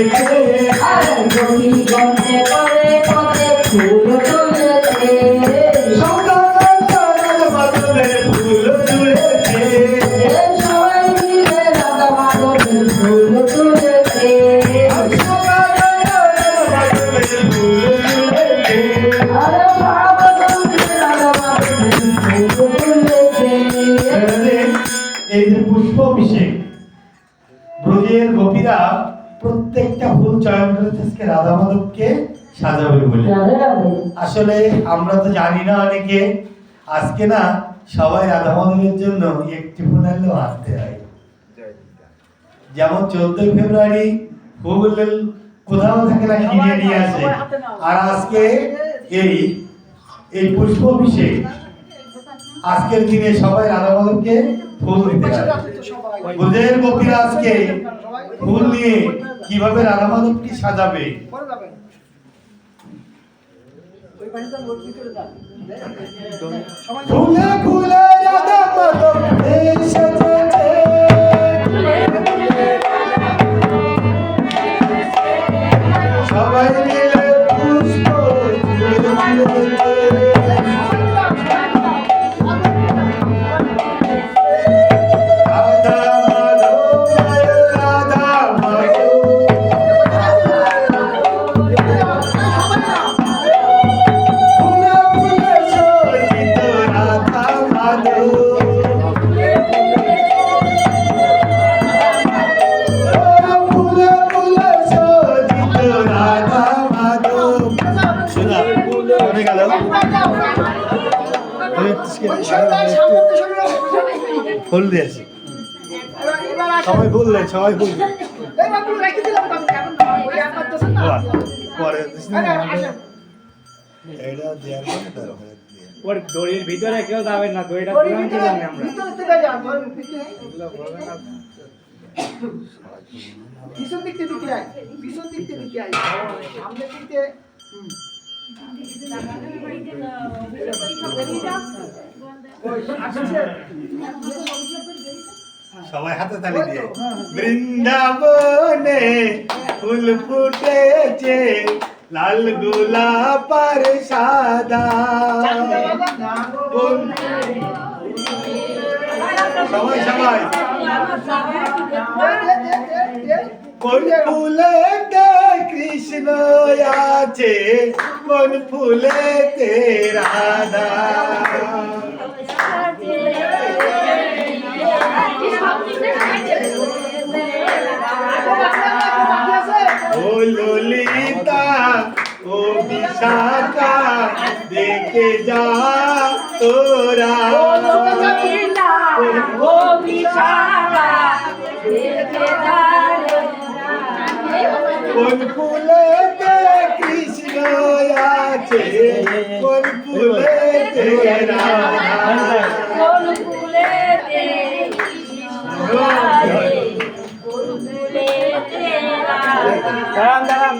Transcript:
Thank you. এই যে পুষ্প অভিষেক ব্রজের গোপীরা প্রত্যেকটা ফুল চয়ন করেছে আজকে রাধা মাধবকে সাজাবে বলে। আসলে আমরা তো জানি না অনেকে আজকে না সবাই রাধা মাধবের জন্য একটি ফুল আনলেও আসতে হয়। যেমন চোদ্দই ফেব্রুয়ারি ফুল কোথাও থেকে না কিনে নিয়ে আসে। আর আজকে এই এই পুষ্প অভিষেক আজকের দিনে সবাই রাধা মাধবকে ফুল দিতে বুধের গোপীরা আজকে ফুল নিয়ে কীভাবে রাধা মাধবকে সাজাবে ফুলে ফুলে রাধা মাধব সবাই মিলে পুষ্প ফুল দিয়েছি। সবাই বললেন সবাই বললেন পরে এটা দেওয়ার পরে তারপরে ওর দড়ির ভিতরে কেউ যাবে না দড়িটা তুলে ছিলাম না আমরা। পিছন দিক থেকে দিকে আয় পিছন দিক থেকে দিকে আয়। সামনে দিক হুম। সবাই হাতে তালি দিয়ে বৃন্দাবনে ফুল ফুটেছে লাল গোলাপার সাদা। সবাই সবাই। ফুলেতে কৃষ্ণ আছে কোন ফুলেতে রাধা ও ললিতা ও বিশাখা দেখে যা তোরা। কোন ফুলেতে কৃষ্ণ আছে কোন ফুলেতে রাধা। দাঁড়ান দাঁড়ান